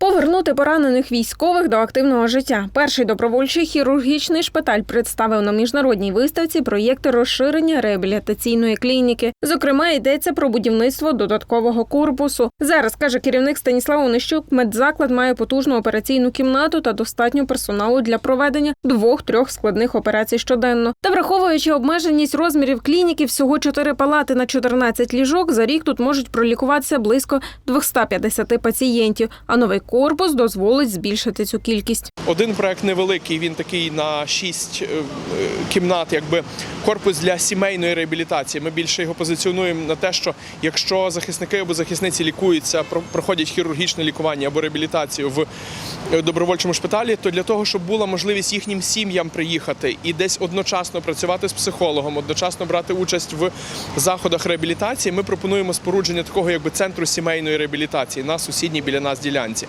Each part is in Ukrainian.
Повернути поранених військових до активного життя. Перший добровольчий хірургічний шпиталь представив на міжнародній виставці проєкти розширення реабілітаційної клініки. Зокрема, йдеться про будівництво додаткового корпусу. Зараз каже керівник Станіслав Онищук, медзаклад має потужну операційну кімнату та достатньо персоналу для проведення двох-трьох складних операцій щоденно. Та враховуючи обмеженість розмірів клініки, всього 4 палати на 14 ліжок, за рік тут можуть пролікуватися близько 250 пацієнтів. А новий корпус дозволить збільшити цю кількість. Один проект невеликий, він такий на шість е, кімнат, якби корпус для сімейної реабілітації. Ми більше його позиціонуємо на те, що якщо захисники або захисниці лікуються, про- проходять хірургічне лікування або реабілітацію в е, добровольчому шпиталі, то для того, щоб була можливість їхнім сім'ям приїхати і десь одночасно працювати з психологом, одночасно брати участь в заходах реабілітації, ми пропонуємо спорудження такого якби центру сімейної реабілітації на сусідній біля нас ділянці.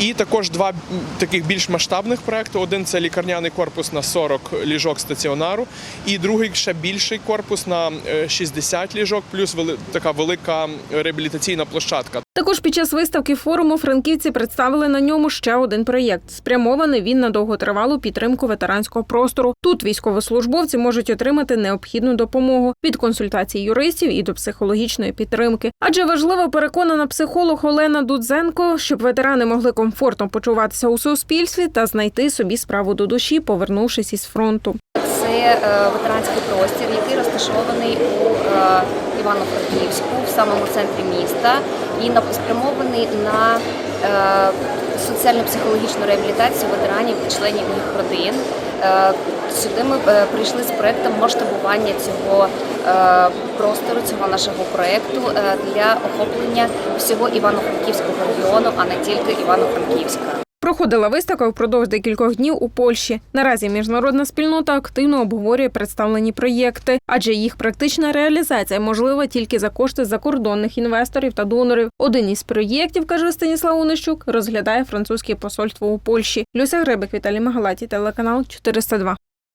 І також два таких більш масштабних проекти. Один це лікарняний корпус на 40 ліжок стаціонару, і другий ще більший корпус на е, 60 ліжок, плюс така велика реабілітаційна площадка. Також під час виставки форуму франківці представили на ньому ще один проєкт. Спрямований він на довготривалу підтримку ветеранського простору. Тут військовослужбовці можуть отримати необхідну допомогу від консультацій юристів і до психологічної підтримки. Адже важливо переконана психолог Олена Дудзенко, щоб ветерани могли комфортно почуватися у суспільстві та знайти собі справу до душі, повернувшись із фронту. Це ветеранський простір, який розташований у е, Івано-Франківську, в самому центрі міста, і спрямований на е, соціально-психологічну реабілітацію ветеранів і членів їх родин. Е, Сюди ми прийшли з проектом масштабування цього простору, цього нашого проекту для охоплення всього Івано-Франківського регіону, а не тільки Івано-Франківська. Проходила виставка впродовж декількох днів у Польщі. Наразі міжнародна спільнота активно обговорює представлені проєкти, адже їх практична реалізація можлива тільки за кошти закордонних інвесторів та донорів. Один із проєктів, каже Станіслав Унищук, розглядає французьке посольство у Польщі. Люся Гребик, Віталій Магалаті, телеканал 402.